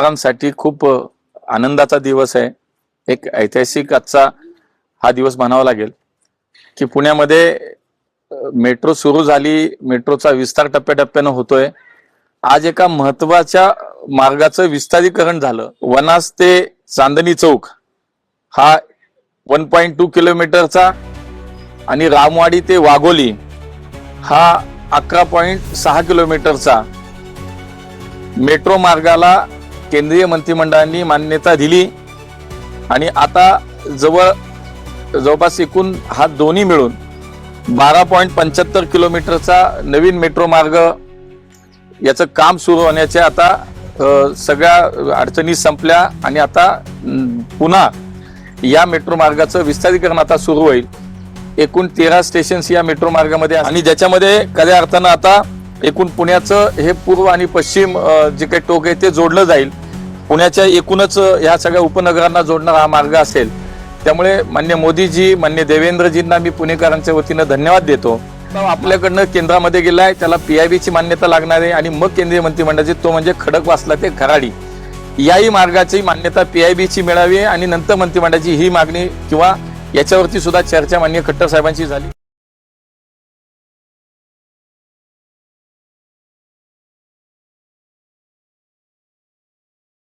पुणेकरांसाठी खूप आनंदाचा दिवस आहे. एक ऐतिहासिक आजचा हा दिवस म्हणावा लागेल की पुण्यामध्ये मेट्रो सुरू झाली. मेट्रोचा विस्तार टप्प्याटप्प्यानं होतोय. आज एका महत्त्वाच्या मार्गाचं विस्तारीकरण झालं. वनास ते चांदणी चौक हा वन पॉईंट टू किलोमीटरचा आणि रामवाडी ते वाघोली हा अकरा पॉईंट सहा किलोमीटरचा मेट्रो मार्गाला केंद्रीय मंत्रिमंडळाने मान्यता दिली आणि आता जवळ जवळपास एकूण हा दोन्ही मिळून बारा पॉईंट पंच्याहत्तर किलोमीटरचा नवीन मेट्रो मार्ग याचं काम सुरू होण्याचे आता सगळ्या अडचणी संपल्या आणि आता पुन्हा या मेट्रो मार्गाचं विस्तारीकरण आता सुरू होईल. एकूण तेरा स्टेशन्स या मेट्रो मार्गामध्ये आणि ज्याच्यामध्ये खऱ्या अर्थानं आता एकूण पुण्याचं हे पूर्व आणि पश्चिम जे काही टोक आहे ते जोडलं जाईल. पुण्याच्या एकूणच ह्या सगळ्या उपनगरांना जोडणारा हा मार्ग असेल. त्यामुळे मान्य मोदीजी मान्य देवेंद्रजींना मी पुणेकरांच्या वतीनं धन्यवाद देतो. आपल्याकडनं केंद्रामध्ये गेलाय त्याला पीआयबीची मान्यता लागणार आहे आणि मग केंद्रीय मंत्रिमंडळाची तो म्हणजे खडकवासला ते खराडी याही मार्गाची मान्यता पीआयबीची मिळावी आणि नंतर मंत्रिमंडळाची ही मागणी किंवा याच्यावरती सुद्धा चर्चा मान्य खट्टर साहेबांची झाली.